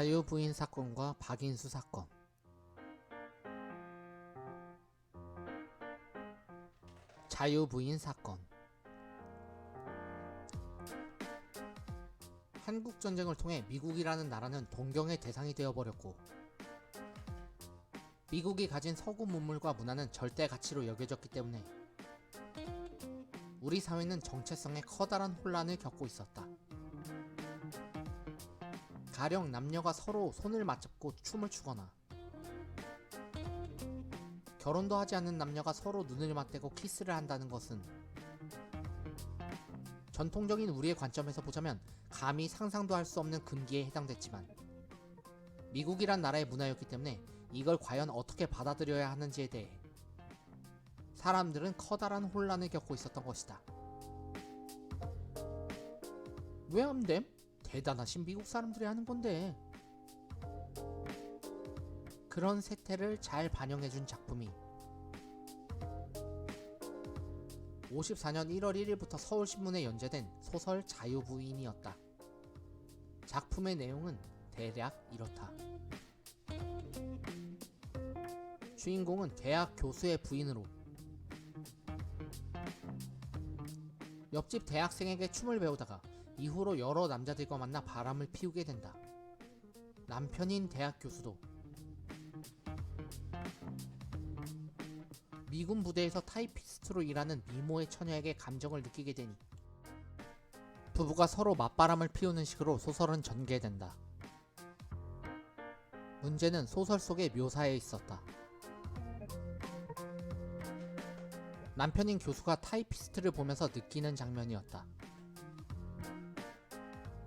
자유부인 사건과 박인수 사건 자유부인 사건 한국 전쟁을 통해 미국이라는 나라는 동경의 대상이 되어버렸고 미국이 가진 서구 문물과 문화는 절대 가치로 여겨졌기 때문에 우리 사회는 정체성에 커다란 혼란을 겪고 있었다. 가령 남녀가 서로 손을 맞잡고 춤을 추거나 결혼도 하지 않는 남녀가 서로 눈을 맞대고 키스를 한다는 것은 전통적인 우리의 관점에서 보자면 감히 상상도 할 수 없는 금기에 해당됐지만 미국이란 나라의 문화였기 때문에 이걸 과연 어떻게 받아들여야 하는지에 대해 사람들은 커다란 혼란을 겪고 있었던 것이다. 왜 안 됨? 대단하신 미국 사람들이 하는 건데. 그런 세태를 잘 반영해준 작품이 54년 1월 1일부터 서울신문에 연재된 소설 자유부인이었다. 작품의 내용은 대략 이렇다. 주인공은 대학 교수의 부인으로 옆집 대학생에게 춤을 배우다가 이후로 여러 남자들과 만나 바람을 피우게 된다. 남편인 대학 교수도 미군 부대에서 타이피스트로 일하는 미모의 처녀에게 감정을 느끼게 되니 부부가 서로 맞바람을 피우는 식으로 소설은 전개된다. 문제는 소설 속의 묘사에 있었다. 남편인 교수가 타이피스트를 보면서 느끼는 장면이었다.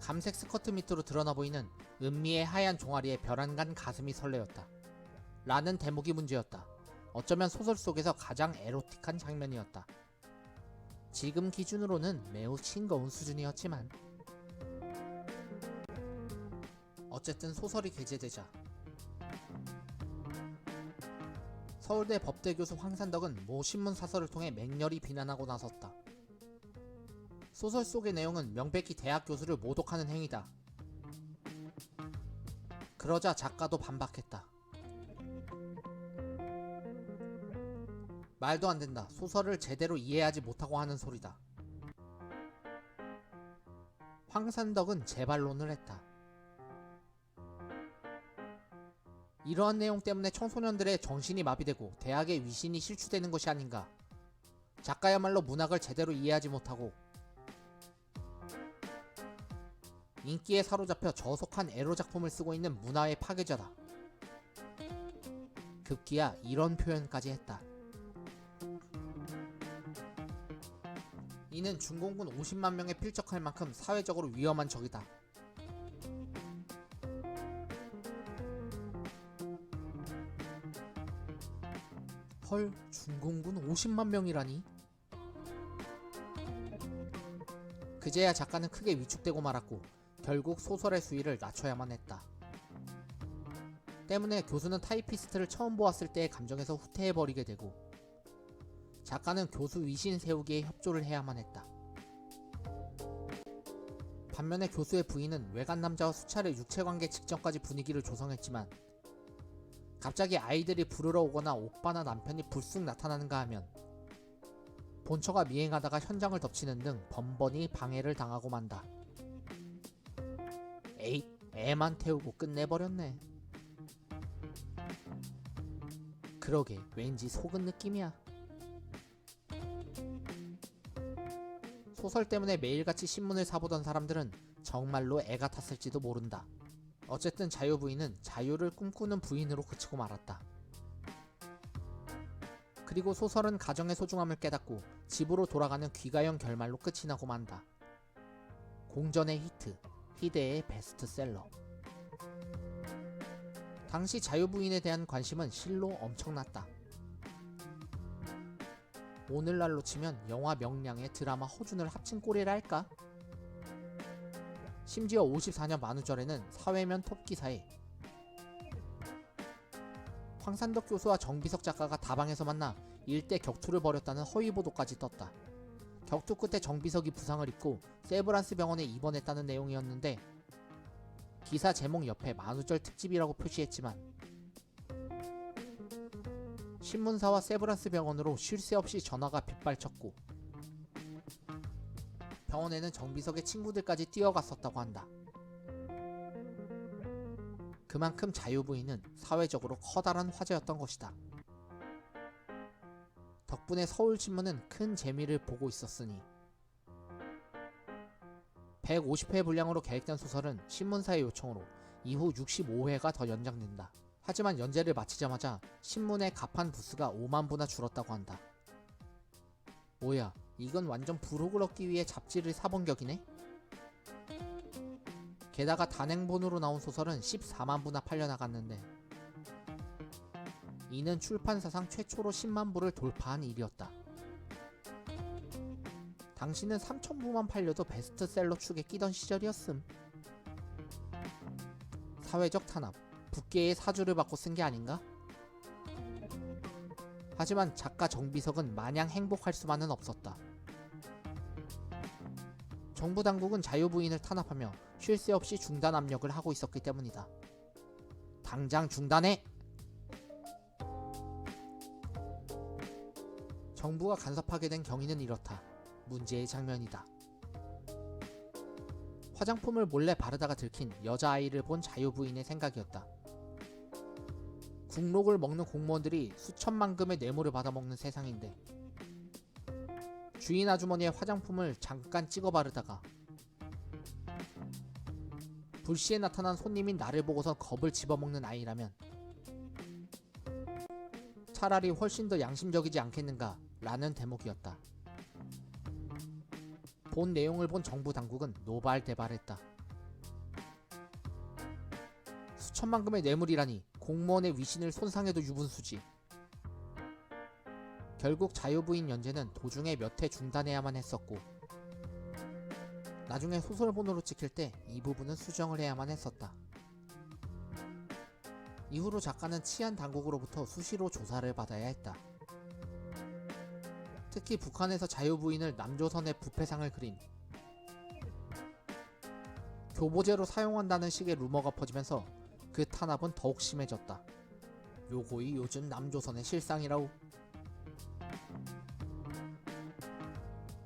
감색 스커트 밑으로 드러나 보이는 은미의 하얀 종아리에 별안간 가슴이 설레었다. 라는 대목이 문제였다. 어쩌면 소설 속에서 가장 에로틱한 장면이었다. 지금 기준으로는 매우 싱거운 수준이었지만 어쨌든 소설이 게재되자 서울대 법대 교수 황산덕은 모 신문 사설을 통해 맹렬히 비난하고 나섰다. 소설 속의 내용은 명백히 대학 교수를 모독하는 행위다. 그러자 작가도 반박했다. 말도 안 된다. 소설을 제대로 이해하지 못하고 하는 소리다. 황산덕은 재반론을 했다. 이러한 내용 때문에 청소년들의 정신이 마비되고 대학의 위신이 실추되는 것이 아닌가. 작가야말로 문학을 제대로 이해하지 못하고 인기에 사로잡혀 저속한 에로 작품을 쓰고 있는 문화의 파괴자다. 급기야 이런 표현까지 했다. 이는 중공군 50만 명에 필적할 만큼 사회적으로 위험한 적이다. 헐, 중공군 50만 명이라니? 그제야 작가는 크게 위축되고 말았고 결국 소설의 수위를 낮춰야만 했다. 때문에 교수는 타이피스트를 처음 보았을 때의 감정에서 후퇴해버리게 되고 작가는 교수 위신 세우기에 협조를 해야만 했다. 반면에 교수의 부인은 외간 남자와 수차례 육체관계 직전까지 분위기를 조성했지만 갑자기 아이들이 부르러 오거나 오빠나 남편이 불쑥 나타나는가 하면 본처가 미행하다가 현장을 덮치는 등 번번이 방해를 당하고 만다. 에잇, 애만 태우고 끝내버렸네. 그러게, 왠지 속은 느낌이야. 소설 때문에 매일같이 신문을 사보던 사람들은 정말로 애가 탔을지도 모른다. 어쨌든 자유 부인은 자유를 꿈꾸는 부인으로 그치고 말았다. 그리고 소설은 가정의 소중함을 깨닫고 집으로 돌아가는 귀가형 결말로 끝이 나고 만다. 공전의 히트, 희대의 베스트셀러. 당시 자유부인에 대한 관심은 실로 엄청났다. 오늘날로 치면 영화 명량의 드라마 허준을 합친 꼴이라 할까? 심지어 54년 만우절에는 사회면 톱 기사에 황산덕 교수와 정비석 작가가 다방에서 만나 일대 격투를 벌였다는 허위 보도까지 떴다. 격투 끝에 정비석이 부상을 입고 세브란스 병원에 입원했다는 내용이었는데 기사 제목 옆에 만우절 특집이라고 표시했지만 신문사와 세브란스 병원으로 쉴 새 없이 전화가 빗발쳤고 병원에는 정비석의 친구들까지 뛰어갔었다고 한다. 그만큼 자유부인은 사회적으로 커다란 화제였던 것이다. 덕분에 서울신문은 큰 재미를 보고 있었으니 150회 분량으로 계획된 소설은 신문사의 요청으로 이후 65회가 더 연장된다. 하지만 연재를 마치자마자 신문의 가판 부수가 5만 부나 줄었다고 한다. 뭐야, 이건 완전 부록을 얻기 위해 잡지를 사본 격이네? 게다가 단행본으로 나온 소설은 14만 부나 팔려나갔는데 이는 출판사상 최초로 10만 부를 돌파한 일이었다. 당시는 3천 부만 팔려도 베스트셀러 축에 끼던 시절이었음. 사회적 탄압, 북계의 사주를 받고 쓴 게 아닌가? 하지만 작가 정비석은 마냥 행복할 수만은 없었다. 정부 당국은 자유부인을 탄압하며 쉴 새 없이 중단 압력을 하고 있었기 때문이다. 당장 중단해! 정부가 간섭하게 된 경위는 이렇다. 문제의 장면이다. 화장품을 몰래 바르다가 들킨 여자아이를 본 자유부인의 생각이었다. 국록을 먹는 공무원들이 수천만 금의 뇌물을 받아먹는 세상인데 주인 아주머니의 화장품을 잠깐 찍어 바르다가 불시에 나타난 손님인 나를 보고서 겁을 집어먹는 아이라면 차라리 훨씬 더 양심적이지 않겠는가 라는 대목이었다. 본 내용을 본 정부 당국은 노발대발했다. 수천만 금의 뇌물이라니 공무원의 위신을 손상해도 유분수지. 결국 자유부인 연재는 도중에 몇 회 중단해야만 했었고 나중에 소설본으로 찍힐 때 이 부분은 수정을 해야만 했었다. 이후로 작가는 치안 당국으로부터 수시로 조사를 받아야 했다. 특히 북한에서 자유부인을 남조선의 부패상을 그린 교보제로 사용한다는 식의 루머가 퍼지면서 그 탄압은 더욱 심해졌다. 요거이 요즘 남조선의 실상이라우.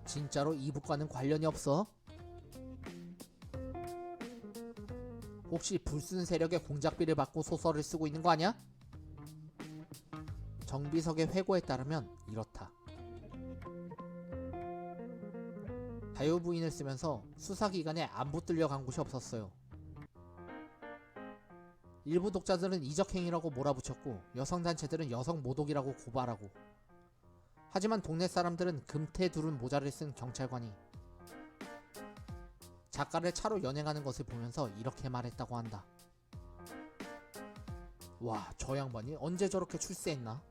진짜로 이북과는 관련이 없어? 혹시 불순 세력의 공작비를 받고 소설을 쓰고 있는 거 아니야? 정비석의 회고에 따르면 이렇다. 자유부인을 쓰면서 수사기관에 안 붙들려 간 곳이 없었어요. 일부 독자들은 이적행위라고 몰아붙였고 여성단체들은 여성 모독이라고 고발하고 하지만 동네 사람들은 금태 두른 모자를 쓴 경찰관이 작가를 차로 연행하는 것을 보면서 이렇게 말했다고 한다. 와, 저 양반이 언제 저렇게 출세했나?